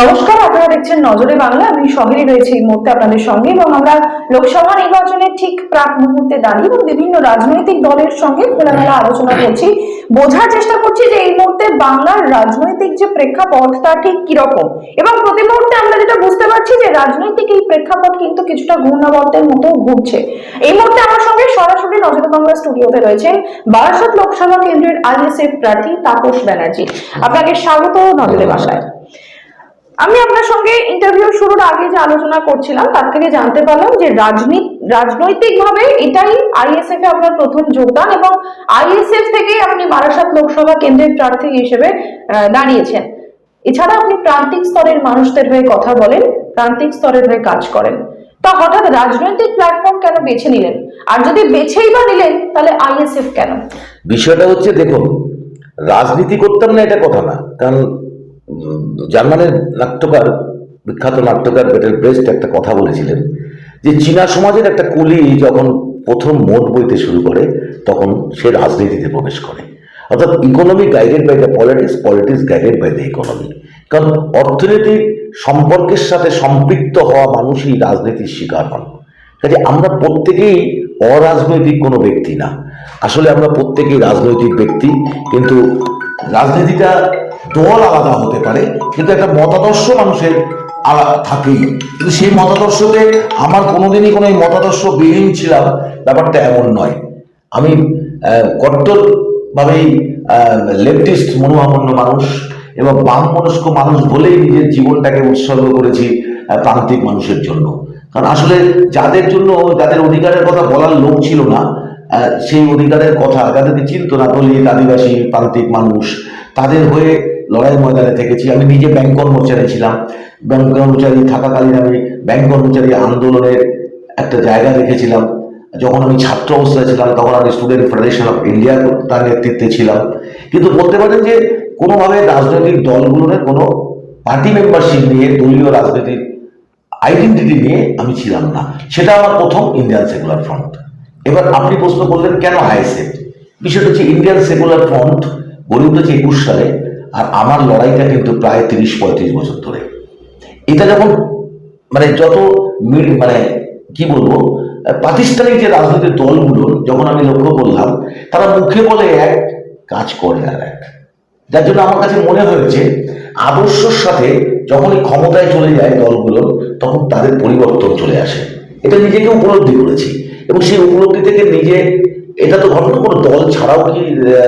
নমস্কার, আপনারা দেখছেন নজরে বাংলা। আমি শহরে রয়েছে এই মুহূর্তে আপনাদের সঙ্গে এবং আমরা লোকসভা নির্বাচনের ঠিক প্রাক মুহূর্তে দাঁড়িয়ে এবং বিভিন্ন রাজনৈতিক দলের সঙ্গে খোলামেলা আলোচনা করছি। বোঝার চেষ্টা করছি যে এই মুহূর্তে বাংলার রাজনৈতিক যে প্রেক্ষাপট, তা ঠিক কীরকম? এবং প্রতি মুহূর্তে আমরা যেটা বুঝতে পারছি যে রাজনৈতিক এই প্রেক্ষাপট কিন্তু কিছুটা ঘূর্ণাবর্তের মতো ঘুরছে। এই মুহূর্তে আমার সঙ্গে সরাসরি নজরে বাংলা স্টুডিওতে রয়েছেন বারাসত লোকসভা কেন্দ্রের আইএসএফ প্রার্থী তাপস ব্যানার্জি। আপনাকে স্বাগত নজরে বাসায় আমি আপনার সঙ্গে ইন্টারভিউ শুরুর আগে যে আলোচনা করছিলাম, তার থেকে জানতে পারলাম যে রাজনীতি রাজনৈতিকভাবে এটাই আইএসএফ এ আপনার প্রথম যোগদান এবং আইএসএফ থেকে আপনি বারাসাত লোকসভা কেন্দ্রের প্রার্থী হিসেবে দাঁড়িয়েছেন। এছাড়া আপনি প্রান্তিক স্তরের মানুষদের হয়ে কথা বলেন, প্রান্তিক স্তরের হয়ে কাজ করেন। তা হঠাৎ রাজনৈতিক প্ল্যাটফর্ম কেন বেছে নিলেন? আর যদি বেছেই বা নিলেন, তাহলে আইএসএফ কেন? বিষয়টা হচ্ছে, দেখুন, রাজনীতি করতাম না এটা কথা না। কারণ জার্মানের নাট্যকার, বিখ্যাত নাট্যকার বেটেল ব্রেস্ট একটা কথা বলেছিলেন যে চীনা সমাজের একটা কুলি যখন প্রথম মোট বইতে শুরু করে, তখন সে রাজনীতিতে প্রবেশ করে। অর্থাৎ economy guided by the politics politics guided by the economy কারণ অর্থনৈতিক সম্পর্কের সাথে সম্পৃক্ত হওয়া মানুষই রাজনীতির শিকার হন। কাজে আমরা প্রত্যেকেই অরাজনৈতিক কোনো ব্যক্তি না। আসলে আমরা প্রত্যেকেই রাজনৈতিক ব্যক্তি, কিন্তু রাজনীতিটা দল আলাদা হতে পারে, কিন্তু একটা মতাদর্শ মানুষের থাকেই। কিন্তু সেই মতাদর্শতে আমার কোনোদিনই কোনো এই মতাদর্শ বিহীন ছিলাম, ব্যাপারটা এমন নয়। আমি কট্টরভাবেই লেফটিস্ট মনোভাবন্য মানুষ এবং বাম মনস্ক মানুষ বলেই নিজের জীবনটাকে উৎসর্গ করেছি প্রান্তিক মানুষের জন্য। কারণ আসলে যাদের জন্য, যাদের অধিকারের কথা বলার লোক ছিল না সেই অধিকারের কথা যাদেরকে চিনত না দলিত আদিবাসী প্রান্তিক মানুষ, তাদের হয়ে লড়াই ময়দানে থেকেছি। আমি নিজে ব্যাংক কর্মচারী ছিলাম। ব্যাংক কর্মচারী থাকাকালীন আমি ব্যাংক কর্মচারী আন্দোলনের একটা জায়গা রেখেছিলাম। যখন আমি ছাত্র অবস্থায় ছিলাম, তখন আমি স্টুডেন্ট ফেডারেশন অফ ইন্ডিয়া তার নেতৃত্বে ছিলাম। কিন্তু বলতে পারেন যে কোনোভাবে রাজনৈতিক দলগুলোর কোনো পার্টি মেম্বারশিপ নিয়ে, দলীয় রাজনীতির আইডেন্টিটি নিয়ে আমি ছিলাম না। সেটা আমার প্রথম ইন্ডিয়ান সেকুলার ফ্রন্ট এবার আপনি প্রশ্ন করলেন কেন আইএসএফ বিষয়টা হচ্ছে ইন্ডিয়ান সেকুলার ফ্রন্ট গড়ে উঠেছে একুশ সালে আর আমার লড়াইটা কিন্তু প্রায় তিরিশ পঁয়ত্রিশ বছর ধরে। এটা যখন মানে যত মানে কি বলব, প্রাতিষ্ঠানিক যে রাজনৈতিক দলগুলো যখন আমি লক্ষ্য করলাম, তারা মুখে বলে এক, কাজ করে আর এক। যার জন্য আমার কাছে মনে হয়েছে আদর্শের সাথে যখনই ক্ষমতায় চলে যায় দলগুলো, তখন তাদের পরিবর্তন চলে আসে। এটা নিজেকে উপলব্ধি করেছি। এবং সেই উপলব্ধি থেকে নিজে এটা তো ঘটনা, কোনো দল ছাড়াও কি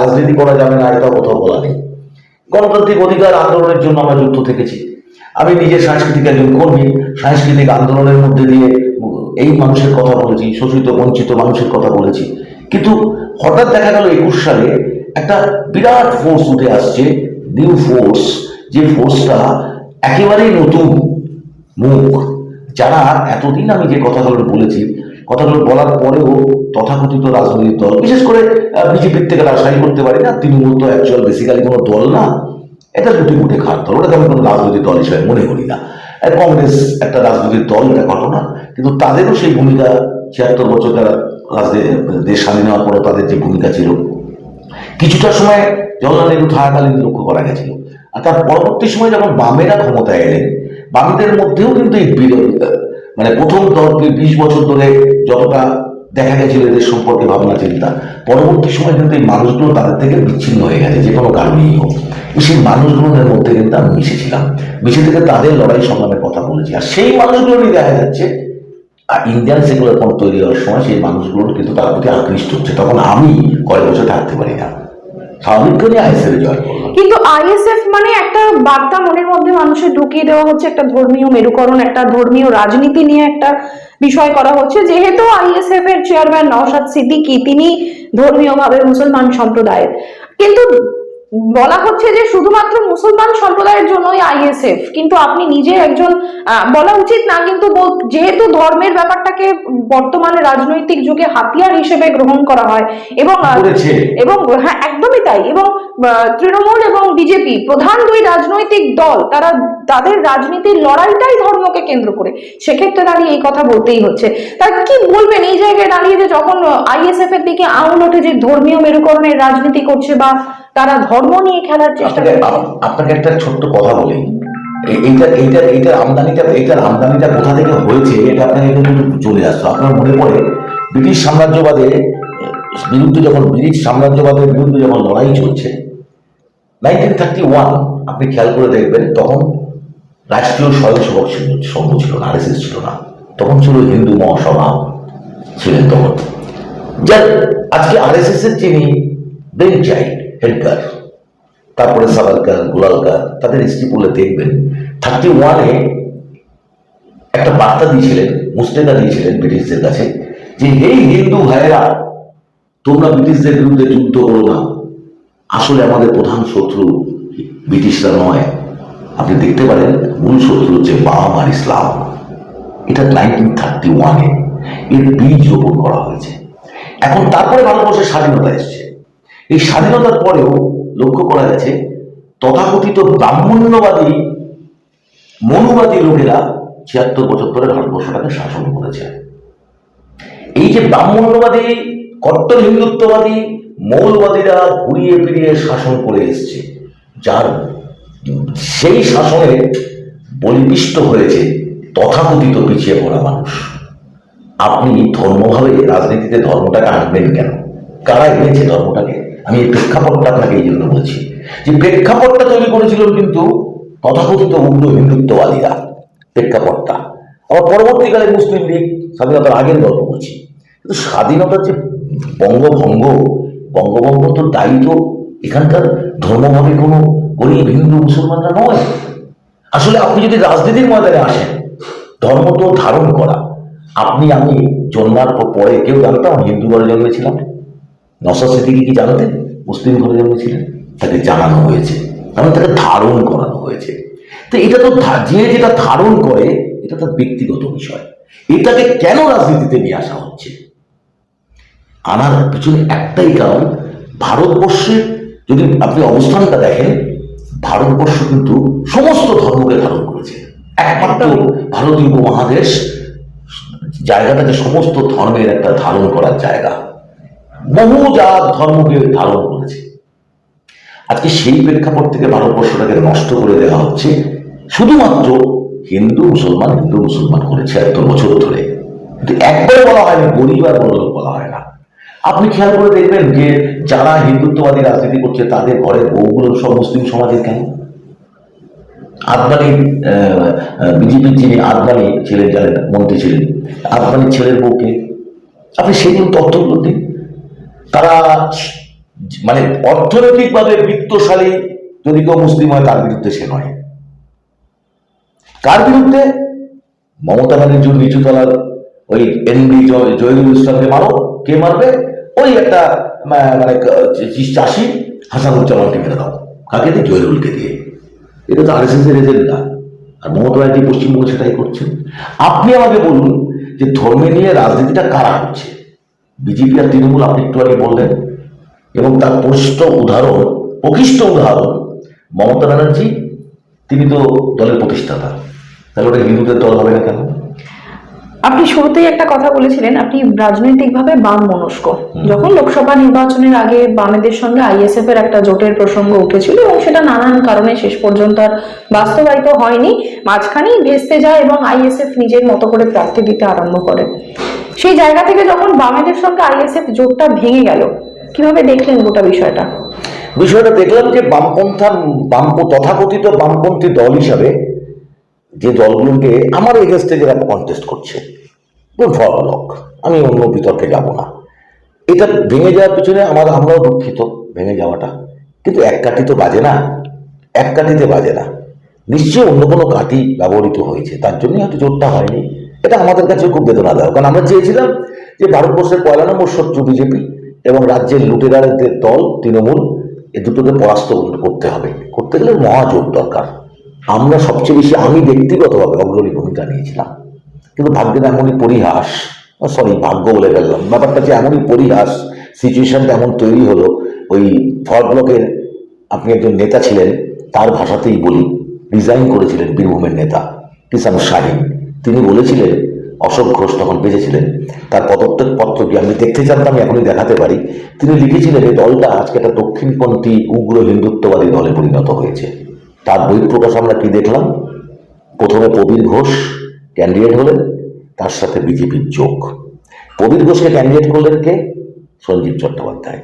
রাজনীতি করা যাবে না, এটা কোথাও বলা নেই। গণতান্ত্রিক অধিকার আন্দোলনের জন্য আমরা যুক্ত থেকেছি। আমি নিজে সাংস্কৃতিক একজন কর্মী, সাংস্কৃতিক আন্দোলনের মধ্যে দিয়ে এই মানুষের কথা বলেছি, শোষিত, বঞ্চিত মানুষের কথা বলেছি। কিন্তু হঠাৎ দেখা গেল একুশ সালে একটা বিরাট ফোর্স উঠে আসছে নিউ ফোর্স যে ফোর্সটা একেবারেই নতুন মুখ, যারা এতদিন আমি যে কথাগুলো বলেছি কথাগুলো বলার পরেও তথাকথিত রাজনৈতিক দল, বিশেষ করে বিজেপির থেকে রাজশাহী করতে পারি না, তৃণমূল তো অ্যাকচুয়াল বেসিক্যালি কোনো দল না। এটা দুটি মুঠে খাট দল, ওটাকে আমি কোনো রাজনৈতিক দল হিসেবে মনে করি না। কংগ্রেস একটা রাজনৈতিক দল, এটা ঘটনা। কিন্তু তাদেরও সেই ভূমিকা, ছিয়াত্তর বছর তারা দেশ স্বাধীন হওয়ার পরে তাদের যে ভূমিকা ছিল, কিছুটা সময় জওয়াহরলাল নেহরু থাকাকালীন লক্ষ্য করা গেছিল। আর তার পরবর্তী সময় যখন বামেরা ক্ষমতায় এলেন, বামেদের মধ্যেও কিন্তু এই বিরোধ মানে প্রথম দশ বিশ বছর ধরে যতটা দেখা গেছিল এদের সম্পর্কে ভাবনা, চিন্তা, পরবর্তী সময় কিন্তু এই মানুষগুলো তাদের থেকে বিচ্ছিন্ন হয়ে গেছে, যে কোনো কারণেই হোক। সেই মানুষগুলোর মধ্যে কিন্তু আমি মিশেছিলাম। মিশে থেকে তাদের লড়াই সংগ্রামের কথা বলেছি। আর সেই মানুষগুলো নিয়ে দেখা যাচ্ছে, আর ইন্ডিয়ান সেকুলার ফ্রন্ট তৈরি হওয়ার সময় সেই মানুষগুলো কিন্তু তার প্রতি আকৃষ্ট হচ্ছে। তখন আমি কয়েক বছর থাকতে পারি না। কিন্তু আইএসএফ মানে একটা বার্তা মনের মধ্যে মানুষের ঢুকিয়ে দেওয়া হচ্ছে, একটা ধর্মীয় মেরুকরণ, একটা ধর্মীয় রাজনীতি নিয়ে একটা বিষয় করা হচ্ছে। যেহেতু আইএসএফ এর চেয়ারম্যান নওশাদ সিদ্দিকী, তিনি ধর্মীয়ভাবে মুসলমান সম্প্রদায়ের। কিন্তু বলা হচ্ছে যে শুধুমাত্র মুসলমান সম্প্রদায়ের জন্যই আইএসএফ কিন্তু আপনি নিজে একজন বলা উচিত না কিন্তু যেহেতু ধর্মের ব্যাপারটাকে বর্তমানে রাজনৈতিক যুগে হাতিয়ার হিসেবে গ্রহণ করা হয় এবং এবং হ্যাঁ একদমই তাই এবং তৃণমূল এবং বিজেপি প্রধান দুই রাজনৈতিক দল তারা তাদের রাজনীতির লড়াইটাই ধর্মকে কেন্দ্র করে সেক্ষেত্রে দাঁড়িয়ে এই কথা বলতেই হচ্ছে। তা কি বলবেন এই জায়গায় দাঁড়িয়ে যে যখন আইএসএফ এর দিকে আঙুল ওঠে যে ধর্মীয় মেরুকরণের রাজনীতি করছে বা তারা ধর্ম নিয়ে খেলার চেষ্টা আপ- আপনাকে একটা ছোট্ট কথা বলি। এ- এইটা এইটার আমদানিটা এইটার আমদানিটা কোথা থেকে হয়েছে এটা আপনাকে কিন্তু চলে আসতো আপনার মনে পড়ে ব্রিটিশ সাম্রাজ্যবাদে বিরুদ্ধে যখন ব্রিটিশ সাম্রাজ্যবাদের বিরুদ্ধে যখন লড়াই চলছে নাইনটিন থার্টি ওয়ান আপনি খেয়াল করে দেখবেন তখন রাষ্ট্রীয় স্বয়ংসেবক ছিল সংঘ ছিল না আরএসএস ছিল না। তখন ছিল হিন্দু মহাসভা ছিলেন তখন। যার আজকে আরএসএস এর যিনি ব্রেন চাইল্ড হেডগার তারপরে সাভারকার গোলালকার তাদের হিস্ট্রি পড়লে দেখবেন থার্টি ওয়ানে একটা বার্তা দিয়েছিলেন মুস্তেদা দিয়েছিলেন ব্রিটিশদের কাছে যে, এই হিন্দু ভাইয়েরা, তোমরা ব্রিটিশদের বিরুদ্ধে যুদ্ধ করো না। আসলে আমাদের প্রধান শত্রু ব্রিটিশরা নয়। আপনি দেখতে পারেন, মূল শত্রু হচ্ছে বাম আর ইসলাম। এটা নাইনটিন থার্টি ওয়ানে এর বীজ রোপণ করা হয়েছে। এখন তারপরে ভারতবর্ষের স্বাধীনতা এসছে। এই স্বাধীনতার পরেও লক্ষ্য করা গেছে, তথাকথিত ব্রাহ্মণ্যবাদী, মনুবাদী লোকেরা ছিয়াত্তর ধরে ভারতবর্ষটাকে শাসন করেছে। এই যে ব্রাহ্মণ্যবাদী, কট্টর হিন্দুত্ববাদী, মৌলবাদীরা ঘুরিয়ে ফিরিয়ে শাসন করে এসছে, যার সেই শাসনে বলিপিষ্ট হয়েছে তথাকথিত পিছিয়ে পড়া মানুষ। আপনি ধর্মভাবে রাজনীতিতে ধর্মটাকে আনবেন কেন? কারা এনেছে ধর্মটাকে? আমি এই প্রেক্ষাপটটা আপনাকে এই জন্য বলছি যে প্রেক্ষাপটটা তৈরি করেছিল কিন্তু তথাকথিত উগ্র হিন্দুত্ববাদীরা প্রেক্ষাপটটা। আবার পরবর্তীকালে মুসলিম লীগ স্বাধীনতার আগের গল্প বলছি। কিন্তু স্বাধীনতার যে বঙ্গভঙ্গ বঙ্গভঙ্গ তো দায়ী তো এখানকার ধর্মভাবে কোনো গরিব হিন্দু মুসলমানরা নয়। আসলে আপনি যদি রাজনীতির ময়দানে আসেন, ধর্ম তো ধারণ করা। আপনি, আমি জন্মার পর- পরে কেউ জানতাম হিন্দু ঘরে জন্মেছিলাম। নসর সিদ্দিকি কি জানতেন? মুসলিম ঘরে জন্মেছিলেন তাকে জানানো হয়েছে। কারণ তাকে ধারণ করানো হয়েছে। তো এটা তো যে যেটা ধারণ করে এটা তার ব্যক্তিগত বিষয়। এটাকে কেন রাজনীতিতে নিয়ে আসা হচ্ছে? আনার পিছনে একটাই কারণ ভারতবর্ষে যদি আপনি অবস্থানটা দেখেন ভারতবর্ষ কিন্তু সমস্ত ধর্মকে ধারণ করেছে। একমাত্র ভারতীয় উপমহাদেশ জায়গাটাকে সমস্ত ধর্মের একটা ধারণ করার জায়গা। বহু জাত ধর্মকে ধারণ করেছে। আজকে সেই প্রেক্ষাপট থেকে ভারতবর্ষটাকে নষ্ট করে দেওয়া হচ্ছে। শুধুমাত্র হিন্দু, মুসলমান হিন্দু, মুসলমান করে ছিয়াত্তর বছর ধরে। কিন্তু একবার বলা হয়নি, গরিব আর বড় বলা হয় না। আপনি খেয়াল করে দেখবেন যে যারা হিন্দুত্ববাদী রাজনীতি করছে, তাদের ঘরের বউগুলো সব মুসলিম সমাজের কেন? আদবানি বিজেপির যিনি আদবানি ছিলেন, জানেন, মন্ত্রী ছিলেন আদবানির ছেলের বউকে। আপনি সেগুলো তথ্যগুলো দিন তারা মানে অর্থনৈতিকভাবে বিত্তশালী যদি কেউ মুসলিম হয়, তার বিরুদ্ধে সে নয়। কার বিরুদ্ধে? মমতা ব্যানার্জির নিচুতলার ওই এনডি জহিরুল ইসলামকে মারো। কে মারবে? ওই একটা মানে চাষি হাসানুজ্জামানকে মেরে দাও। কাকে দিয়ে? জহিরুলকে দিয়ে। এটা তো আরএসএস এর এজেন্ডা। আর মমতা ব্যানার্জি পশ্চিমবঙ্গে সেটাই করছেন। আপনি আমাকে বলুন যে ধর্মে নিয়ে রাজনীতিটা কারা করছে? বিজেপি আর তৃণমূল, আপনি একটু আগে বললেন, এবং তার প্রকৃষ্ট উদাহরণ প্রকৃষ্ট উদাহরণ, মমতা ব্যানার্জি, তিনি তো দলের প্রতিষ্ঠাতা। তাহলে ওটা হিন্দুদের দল হবে না কেন? আপনি শুরুতেই একটা কথা বলেছিলেন আপনি রাজনৈতিকভাবে বাম মনস্ক যখন লোকসভা নির্বাচনের আগে বামেদের সঙ্গে আইএসএফ এর একটা জোটের প্রসঙ্গ উঠেছিল এবং সেটা নানান কারণে শেষ পর্যন্ত আর বাস্তবায়িত হয়নি মাঝখানেই ভেস্তে যায় এবং আইএসএফ নিজের মতো করে প্রার্থী দিতে আরম্ভ করে। সেই জায়গা থেকে যখন বামেদের সঙ্গে আইএসএফ জোটটা ভেঙে গেল কীভাবে দেখলেন গোটা বিষয়টা? বিষয়টা দেখলাম যে বামপন্থা বাম তথাকথিত বামপন্থী দল হিসাবে যে দলগুলোকে আমার এগেস্টে যারা কন্টেস্ট করছে ফরলক আমি অন্য বিতর্কে যাব না। এটা ভেঙে যাওয়ার পিছনে আমার, আমরাও দুঃখিত ভেঙে যাওয়াটা। কিন্তু এক কাঠি তো বাজে না। এক কাঠিতে বাজে না। নিশ্চয়ই অন্য কোনো কাঠি ব্যবহৃত হয়েছে। তার জন্যই হয়তো জোরটা হয়নি। এটা আমাদের কাছে খুব বেদনাদায়ক। কারণ আমরা চেয়েছিলাম যে ভারতবর্ষের পয়লা নম্বর শত্রু বিজেপি এবং রাজ্যের লুটেরাদের দল, তৃণমূল, এ দুটোকে পরাস্ত করতে হবে। করতে গেলে মহাজোট দরকার। আমরা সবচেয়ে বেশি আমি ব্যক্তিগতভাবে অগ্রণী ভূমিকা নিয়েছিলাম। কিন্তু ভাগ্যের এমনই পরিহাস সরি ভাগ্য বলে ফেললাম। ব্যাপারটা যে এমনই পরিহাস সিচুয়েশনটা এমন তৈরি হলো, ওই ফর ব্লকের আপনি একজন নেতা ছিলেন, তার ভাষাতেই বলি রিজাইন করেছিলেন বীরভূমের নেতা কিষান শাহিন। তিনি বলেছিলেন, অশোক ঘোষ তখন বেঁচেছিলেন, তার পদত্যাগ পত্র কি আমি দেখতে চাইতাম এখনই দেখাতে পারি। তিনি লিখেছিলেন এই দলটা আজকে একটা দক্ষিণপন্থী উগ্র হিন্দুত্ববাদী দলে পরিণত হয়েছে। তার বই প্রকাশ আমরা কি দেখলাম? প্রথমে প্রবীর ঘোষ ক্যান্ডিডেট হলেন, তার সাথে বিজেপির যোগ। প্রবীর ঘোষকে ক্যান্ডিডেট করলেন কে? সঞ্জীব চট্টোপাধ্যায়।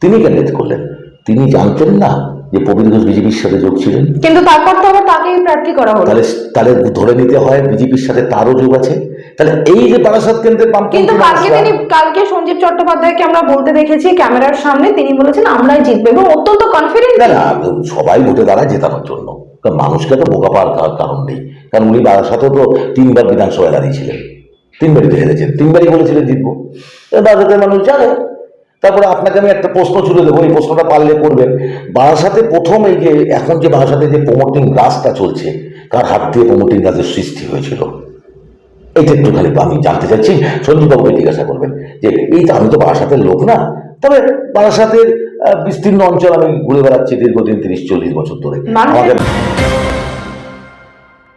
তিনি ক্যান্ডিডেট করলেন। তিনি জানতেন না যে প্রবীর ঘোষ বিজেপির সাথে যোগ ছিলেন। কিন্তু তারপর তো আবার তাকেই প্রার্থী করা হলো। তাহলে তাহলে ধরে নিতে হয় বিজেপির সাথে তারও যোগ আছে। তাহলে এই যে বারাসাত কেন্দ্রের কিন্তু কালকে তিনি কালকে সঞ্জীব চট্টোপাধ্যায়কে আমরা বলতে দেখেছি ক্যামেরার সামনে তিনি বলেছেন আমরাই জিতবো। এবং অত্যন্ত কনফিডেন্ট না সবাই ভোটে দাঁড়ায় জেতানোর জন্য। কারণ মানুষকে তো বোকা পাওয়ার কারণ নেই। কারণ উনি বারাসাতেও তো তিনবার বিধানসভায় দাঁড়িয়েছিলেন। তিনবারই তো হেরেছেন তিনবারই বলেছিলেন জিতবো। বারাসাতের মানুষ জানে। তারপরে আপনাকে আমি একটা প্রশ্ন ছুড়ে দেবো এই প্রশ্নটা পারলে করবেন। বারাসাতে প্রথম এই যে এখন যে বারাসাতে যে প্রমোটিং গাছটা চলছে কার হাত দিয়ে প্রমোটিং গাছের সৃষ্টি হয়েছিল? এইটা একটুখানি আমি জানতে চাচ্ছি সঞ্জীববাবুকে জিজ্ঞাসা করবেন যে এই তো আমি তো বারাসাতের লোক না। তবে বারাসাতের বিস্তীর্ণ অঞ্চল আমি ঘুরে বেড়াচ্ছি দীর্ঘদিন তিরিশ চল্লিশ বছর ধরে। আমাদের